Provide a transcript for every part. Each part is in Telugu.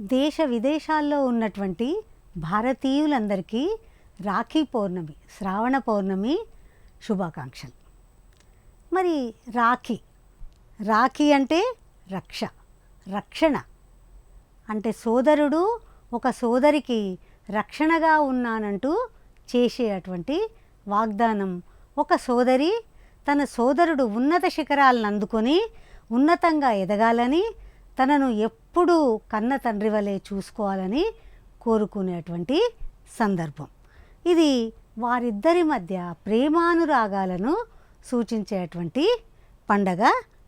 దేశ విదేశాల్లో ఉన్నటువంటి భారతీయులందరికీ రాఖీ పౌర్ణమి శ్రావణ పౌర్ణమి శుభాకాంక్షలు. మరి రాఖీ రాఖీ అంటే రక్ష రక్షణ. అంటే సోదరుడు ఒక సోదరికి రక్షణగా ఉన్నానంటూ చేసేటువంటి వాగ్దానం ఒక సోదరి తన సోదరుడు ఉన్నత శిఖరాలను అందుకొని ఉన్నతంగా ఎదగాలని తనను ఎప్పుడూ కన్న తండ్రి వలె చూసుకోవాలని కోరుకునేటువంటి సందర్భం. ఇది వారిద్దరి మధ్య ప్రేమానురాగాలను సూచించేటువంటి పండగ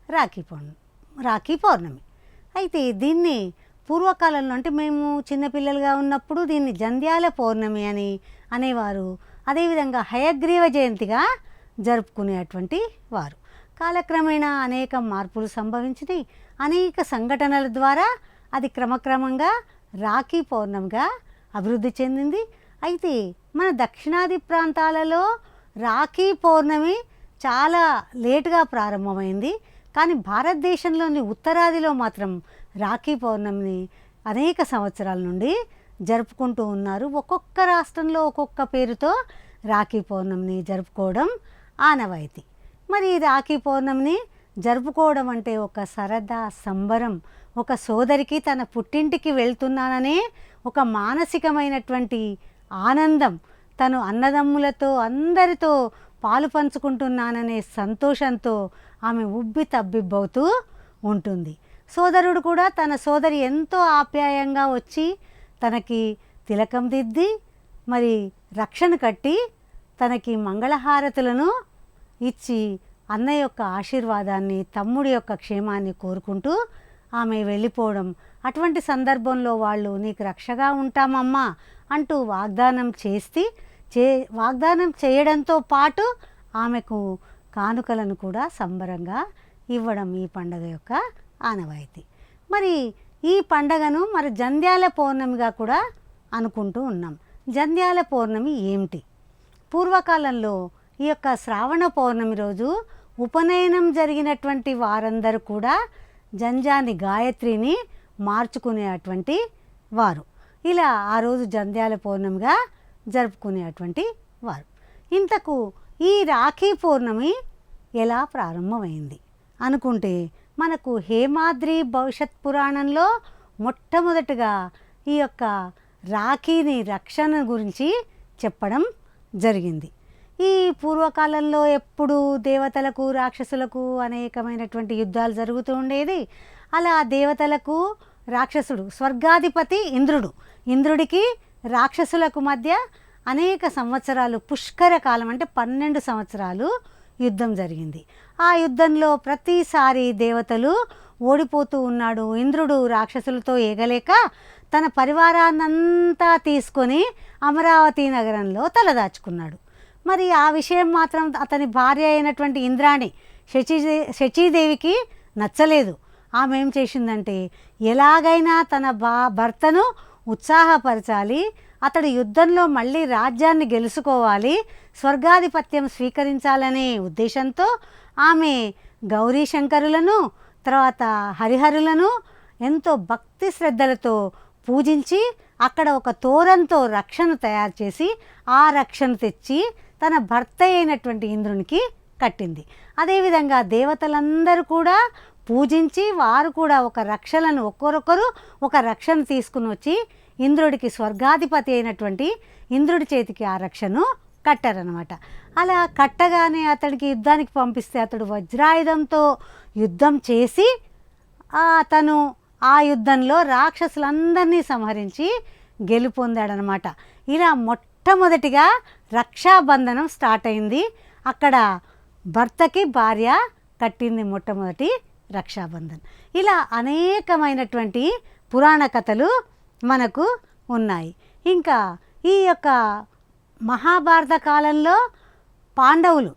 రాఖీ పౌర్ణమి రాఖీ పౌర్ణమి. అయితే దీన్ని పూర్వకాలంలో అంటే మేము చిన్నపిల్లలుగా ఉన్నప్పుడు దీన్ని జంధ్యాల పౌర్ణమి అని అనేవారు. అదేవిధంగా హయగ్రీవ జయంతిగా జరుపుకునేటువంటి వారు. కాలక్రమేణా అనేక మార్పులు సంభవించినాయి. అనేక సంఘటనల ద్వారా అది క్రమక్రమంగా రాఖీ పౌర్ణమిగా అభివృద్ధి చెందింది. అయితే మన దక్షిణాది ప్రాంతాలలో రాఖీ పౌర్ణమి చాలా లేటుగా ప్రారంభమైంది. కానీ భారతదేశంలోని ఉత్తరాదిలో మాత్రం రాఖీ పౌర్ణమిని అనేక సంవత్సరాల నుండి జరుపుకుంటూ ఉన్నారు. ఒక్కొక్క రాష్ట్రంలో ఒక్కొక్క పేరుతో రాఖీ పౌర్ణమిని జరుపుకోవడం ఆనవాయితీ. మరి ఈ రాఖీ పౌర్ణమిని జరుపుకోవడం అంటే ఒక సరదా సంబరం ఒక సోదరికి తన పుట్టింటికి వెళ్తున్నాననే ఒక మానసికమైనటువంటి ఆనందం. తను అన్నదమ్ములతో అందరితో పాలు పంచుకుంటున్నాననే సంతోషంతో ఆమె ఉబ్బి తబ్బిబ్బవుతూ ఉంటుంది. సోదరుడు కూడా తన సోదరి ఎంతో ఆప్యాయంగా వచ్చి తనకి తిలకం దిద్ది మరి రక్షణ కట్టి తనకి మంగళహారతులను ఇచ్చి అన్న యొక్క ఆశీర్వాదాన్ని తమ్ముడి యొక్క క్షేమాన్ని కోరుకుంటూ ఆమె వెళ్ళిపోవడం. అటువంటి సందర్భంలో వాళ్ళు నీకు రక్షగా ఉంటామమ్మా అంటూ వాగ్దానం చేస్తే చే వాగ్దానం చేయడంతో పాటు ఆమెకు కానుకలను కూడా సంబరంగా ఇవ్వడం ఈ పండగ యొక్క ఆనవాయితీ. మరి ఈ పండగను మరి జంధ్యాల పౌర్ణమిగా కూడా అనుకుంటూ ఉన్నాం. జంధ్యాల పౌర్ణమి ఏమిటి? పూర్వకాలంలో ఈ యొక్క శ్రావణ పౌర్ణమి రోజు ఉపనయనం జరిగినటువంటి వారందరూ కూడా జంజాని గాయత్రిని మార్చుకునేటువంటి వారు. ఇలా ఆ రోజు జంధ్యాల పౌర్ణమిగా జరుపుకునేటువంటి వారు. ఇంతకు ఈ రాఖీ పౌర్ణమి ఎలా ప్రారంభమైంది? అనుకుంటే మనకు హేమాద్రి భవిష్యత్ పురాణంలో మొట్టమొదటిగా ఈ యొక్క రాఖీని రక్షణ గురించి చెప్పడం జరిగింది. ఈ పూర్వకాలంలో ఎప్పుడు దేవతలకు రాక్షసులకు అనేకమైనటువంటి యుద్ధాలు జరుగుతూ ఉండేది. అలా దేవతలకు రాక్షసుడు స్వర్గాధిపతి ఇంద్రుడు. ఇంద్రుడికి రాక్షసులకు మధ్య అనేక సంవత్సరాలు పుష్కర కాలం అంటే పన్నెండు సంవత్సరాలు యుద్ధం జరిగింది. ఆ యుద్ధంలో ప్రతిసారి దేవతలు ఓడిపోతూ ఉన్నాడు. ఇంద్రుడు రాక్షసులతో ఏగలేక తన పరివారాన్నంతా తీసుకొని అమరావతి నగరంలో తలదాచుకున్నాడు. మరి ఆ విషయం మాత్రం అతని భార్య అయినటువంటి ఇంద్రాణి శచీ శచీదేవికి నచ్చలేదు. ఆమె ఏం చేసిందంటే ఎలాగైనా తన బా భర్తను ఉత్సాహపరచాలి అతడు యుద్ధంలో మళ్ళీ రాజ్యాన్ని గెలుచుకోవాలి స్వర్గాధిపత్యం స్వీకరించాలనే ఉద్దేశంతో ఆమె గౌరీ శంకరులను తర్వాత హరిహరులను ఎంతో భక్తి శ్రద్ధలతో పూజించి అక్కడ ఒక తోరంతో రక్షణ తయారు చేసి ఆ రక్షణ తెచ్చి తన భర్త అయినటువంటి ఇంద్రునికి కట్టింది. అదేవిధంగా దేవతలందరూ కూడా పూజించి వారు కూడా ఒక రక్షలను ఒక్కొరొకరు ఒక రక్షణ తీసుకుని వచ్చి ఇంద్రుడికి స్వర్గాధిపతి అయినటువంటి ఇంద్రుడి చేతికి ఆ రక్షను కట్టారనమాట అలా కట్టగానే అతడికి యుద్ధానికి పంపిస్తే అతడు వజ్రాయుధంతో యుద్ధం చేసి అతను ఆ యుద్ధంలో రాక్షసులందరినీ సంహరించి గెలుపొందాడనమాట ఇలా మొట్టమొదటిగా రక్షాబంధనం స్టార్ట్ అయింది. అక్కడ భర్తకి భార్య కట్టింది మొట్టమొదటి రక్షాబంధన్. ఇలా అనేకమైనటువంటి పురాణ కథలు మనకు ఉన్నాయి. ఇంకా ఈ యొక్క మహాభారత కాలంలో పాండవులు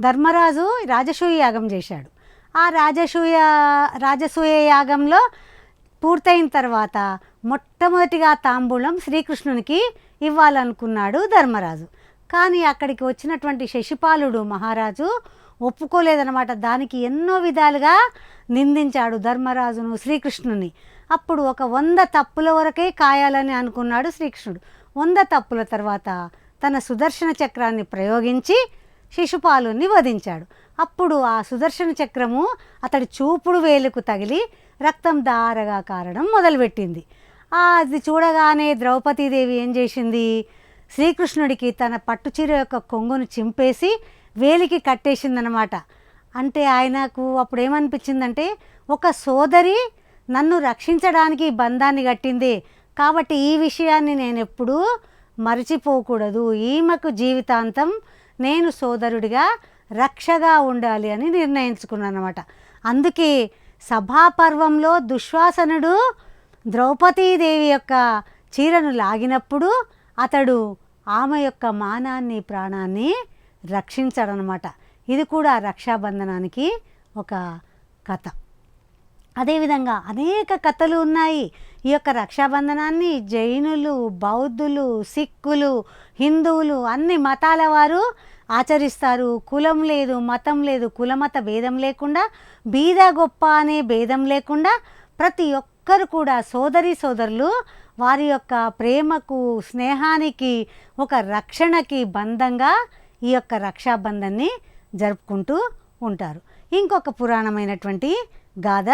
ధర్మరాజు రాజసూయ యాగం చేశాడు. ఆ రాజసూయ రాజసూయ యాగంలో పూర్తయిన తర్వాత మొట్టమొదటిగా తాంబూలం శ్రీకృష్ణునికి ఇవ్వాలనుకున్నాడు ధర్మరాజు. కానీ అక్కడికి వచ్చినటువంటి శశిపాలుడు మహారాజు ఒప్పుకోలేదన్నమాట. దానికి ఎన్నో విధాలుగా నిందించాడు ధర్మరాజును శ్రీకృష్ణుని. అప్పుడు ఒక వంద తప్పుల వరకే కాయాలని అనుకున్నాడు శ్రీకృష్ణుడు. వంద తప్పుల తర్వాత తన సుదర్శన చక్రాన్ని ప్రయోగించి శిశుపాలుని వధించాడు అప్పుడు ఆ సుదర్శన చక్రము అతడి చూపుడు వేలుకు తగిలి రక్తం దారగా కారడం మొదలుపెట్టింది. అది చూడగానే ద్రౌపదీదేవి ఏం చేసింది? శ్రీకృష్ణుడికి తన పట్టుచీర యొక్క కొంగును చింపేసి వేలికి కట్టేసిందనమాట అంటే ఆయనకు అప్పుడు ఏమనిపించిందంటే ఒక సోదరి నన్ను రక్షించడానికి బంధాన్ని కట్టింది. కాబట్టి ఈ విషయాన్ని నేను ఎప్పుడూ మరచిపోకూడదు. ఈమెకు జీవితాంతం నేను సోదరుడిగా రక్షగా ఉండాలి అని నిర్ణయించుకున్నాను అనమాట అందుకే సభాపర్వంలో దుశ్వాసనుడు ద్రౌపదీదేవి యొక్క చీరను లాగినప్పుడు అతడు ఆమె యొక్క మానాన్ని ప్రాణాన్ని రక్షించాడనమాట ఇది కూడా రక్షాబంధనానికి ఒక కథ. అదేవిధంగా అనేక కథలు ఉన్నాయి. ఈ యొక్క రక్షాబంధనాన్ని జైనులు బౌద్ధులు సిక్కులు హిందువులు అన్ని మతాల వారు ఆచరిస్తారు. కులం లేదు మతం లేదు కులమత భేదం లేకుండా బీద గొప్ప అనే భేదం లేకుండా ప్రతి ఒక్కరు కూడా సోదరి సోదరులు వారి యొక్క ప్రేమకు స్నేహానికి ఒక రక్షణకి బంధంగా ఈ యొక్క రక్షాబంధాన్ని జరుపుకుంటూ ఉంటారు. ఇంకొక పురాణమైనటువంటి గాథ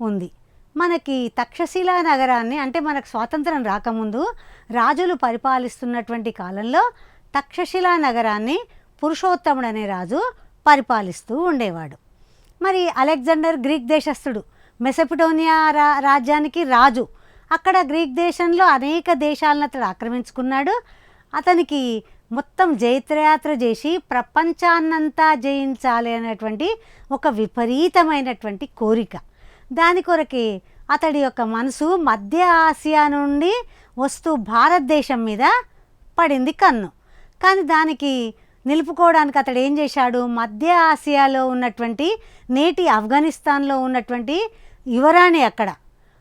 ఉంది. మనకి తక్షశిలా నగరాన్ని అంటే మనకు స్వాతంత్రం రాకముందు రాజులు పరిపాలిస్తున్నటువంటి కాలంలో తక్షశిలా నగరాన్ని పురుషోత్తముడు అనే రాజు పరిపాలిస్తూ ఉండేవాడు. మరి అలెగ్జాండర్ గ్రీక్ దేశస్థుడు మెసపిటోనియా రా రాజ్యానికి రాజు. అక్కడ గ్రీక్ దేశంలో అనేక దేశాలను అతడు ఆక్రమించుకున్నాడు. అతనికి మొత్తం జైత్రయాత్ర చేసి ప్రపంచాన్నంతా జయించాలి అనేటువంటి ఒక విపరీతమైనటువంటి కోరిక. దాని కొరకే అతడి యొక్క మనసు మధ్య ఆసియా నుండి వస్తూ భారతదేశం మీద పడింది కన్ను. కానీ దానికి నిలుపుకోవడానికి అతడు ఏం చేశాడు? మధ్య ఆసియాలో ఉన్నటువంటి నేటి ఆఫ్ఘనిస్తాన్లో ఉన్నటువంటి యువరాణి అక్కడ.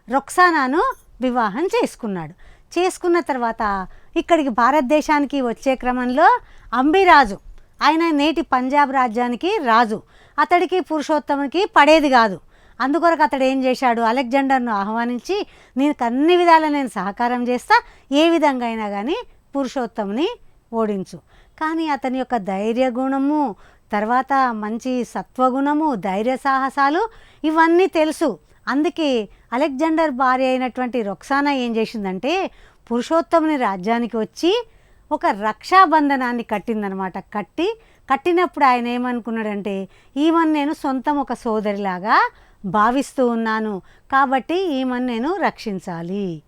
రొక్సానాను వివాహం చేసుకున్నాడు. చేసుకున్న తర్వాత ఇక్కడికి భారతదేశానికి వచ్చే క్రమంలో అంబిరాజు ఆయన నేటి పంజాబ్ రాజ్యానికి రాజు. అతడికి పురుషోత్తమునికి పడేది కాదు. అందుకొరకు అతడు ఏం చేశాడు? అలెగ్జాండర్ను ఆహ్వానించి నీకు అన్ని విధాలా నేను సహకారం చేస్తా ఏ విధంగా అయినా కానీ పురుషోత్తముని ఓడించు. కానీ అతని యొక్క ధైర్య గుణము తర్వాత మంచి సత్వగుణము ధైర్య సాహసాలు ఇవన్నీ తెలుసు. అందుకే అలెగ్జాండర్ భార్య అయినటువంటి రొక్సానా ఏం చేసిందంటే పురుషోత్తముని రాజ్యానికి వచ్చి ఒక రక్షాబంధనాన్ని కట్టిందనమాట. కట్టి కట్టినప్పుడు ఆయన ఏమనుకున్నాడంటే ఈమెను నేను సొంతం ఒక సోదరిలాగా భావిస్తూ ఉన్నాను కాబట్టి ఈమెను నేను రక్షించాలి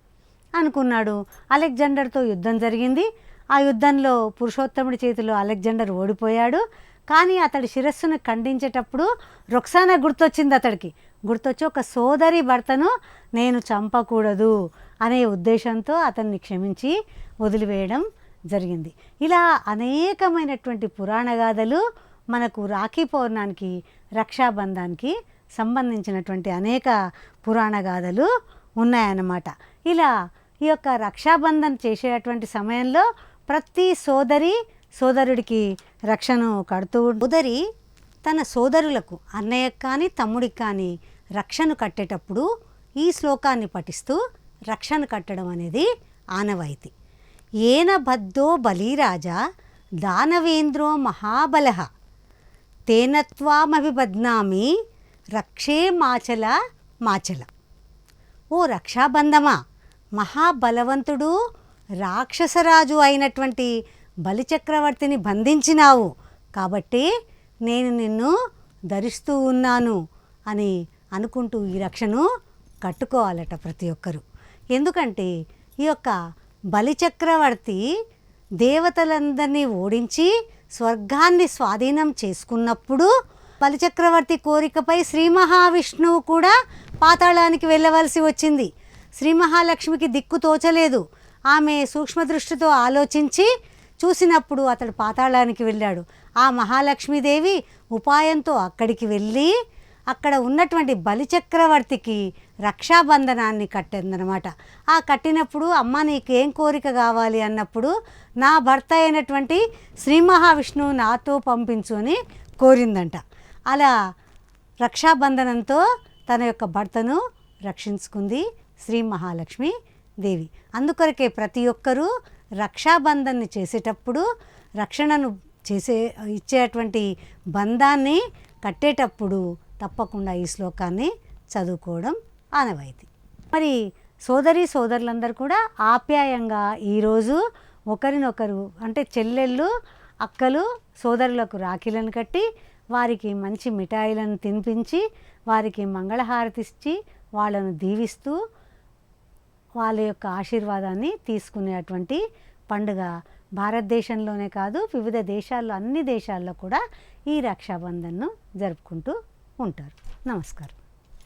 అనుకున్నాడు. అలెగ్జాండర్తో యుద్ధం జరిగింది. ఆ యుద్ధంలో పురుషోత్తముడి చేతిలో అలెగ్జాండర్ ఓడిపోయాడు. కానీ అతడి శిరస్సును ఖండించేటప్పుడు రొక్సానా గుర్తొచ్చింది అతడికి. గుర్తొచ్చి ఒక సోదరి భర్తను నేను చంపకూడదు అనే ఉద్దేశంతో అతన్ని క్షమించి వదిలివేయడం జరిగింది. ఇలా అనేకమైనటువంటి పురాణ గాథలు మనకు రాఖీ పౌర్ణానికి రక్షాబంధానికి సంబంధించినటువంటి అనేక పురాణ గాథలు ఉన్నాయన్నమాట. ఇలా ఈ యొక్క రక్షాబంధన్ చేసేటువంటి సమయంలో ప్రతి సోదరి సోదరుడికి రక్షను కడుతూ ఉదరి తన సోదరులకు అన్నయ్యకు కానీ తమ్ముడికి కానీ రక్షను కట్టేటప్పుడు ఈ శ్లోకాన్ని పఠిస్తూ రక్షణ కట్టడం అనేది ఆనవాయితీ. ఏన బద్ధో బలీరాజా దానవేంద్రో మహాబల. తేనత్వామభిబద్నామి రక్షే మాచల మాచల. ఓ రక్షాబంధమా! మహాబలవంతుడు రాక్షసరాజు అయినటువంటి బలిచక్రవర్తిని బంధించినావు కాబట్టి నేను నిన్ను ధరిస్తూ ఉన్నాను అని అనుకుంటూ ఈ రక్షను కట్టుకోవాలట ప్రతి ఒక్కరూ. ఎందుకంటే ఈ యొక్క బలిచక్రవర్తి దేవతలందరినీ ఓడించి స్వర్గాన్ని స్వాధీనం చేసుకున్నప్పుడు బలిచక్రవర్తి కోరికపై శ్రీ మహావిష్ణువు కూడా పాతాళానికి వెళ్ళవలసి వచ్చింది. శ్రీ మహాలక్ష్మికి దిక్కు తోచలేదు. ఆమె సూక్ష్మదృష్టితో ఆలోచించి చూసినప్పుడు అతడు పాతాళానికి వెళ్ళాడు. ఆ మహాలక్ష్మీదేవి ఉపాయంతో అక్కడికి వెళ్ళి అక్కడ ఉన్నటువంటి బలిచక్రవర్తికి రక్షాబంధనాన్ని కట్టిందనమాట ఆ కట్టినప్పుడు అమ్మ నీకేం కోరిక కావాలి అన్నప్పుడు నా భర్త అయినటువంటి శ్రీ మహావిష్ణువు నాతో పంపించు అని కోరిందంట. అలా రక్షాబంధనంతో తన యొక్క భర్తను రక్షించుకుంది శ్రీ మహాలక్ష్మి దేవి అందుకొరకే ప్రతి ఒక్కరూ రక్షాబంధన్ని చేసేటప్పుడు రక్షణను చేసే ఇచ్చేటువంటి బంధాన్ని కట్టేటప్పుడు తప్పకుండా ఈ శ్లోకాన్ని చదువుకోవడం ఆనవాయితీ. మరి సోదరి సోదరులందరూ కూడా ఆప్యాయంగా ఈరోజు ఒకరినొకరు అంటే చెల్లెళ్ళు అక్కలు సోదరులకు రాఖీలను కట్టి వారికి మంచి మిఠాయిలను తినిపించి వారికి మంగళహారతి ఇచ్చి వాళ్ళను దీవిస్తూ వాళ్ళ యొక్క ఆశీర్వాదాన్ని తీసుకునేటువంటి పండుగ భారతదేశంలోనే కాదు వివిధ దేశాల్లో అన్ని దేశాల్లో కూడా ఈ రక్షాబంధన్ను జరుపుకుంటూ ఉంటారు. నమస్కారం.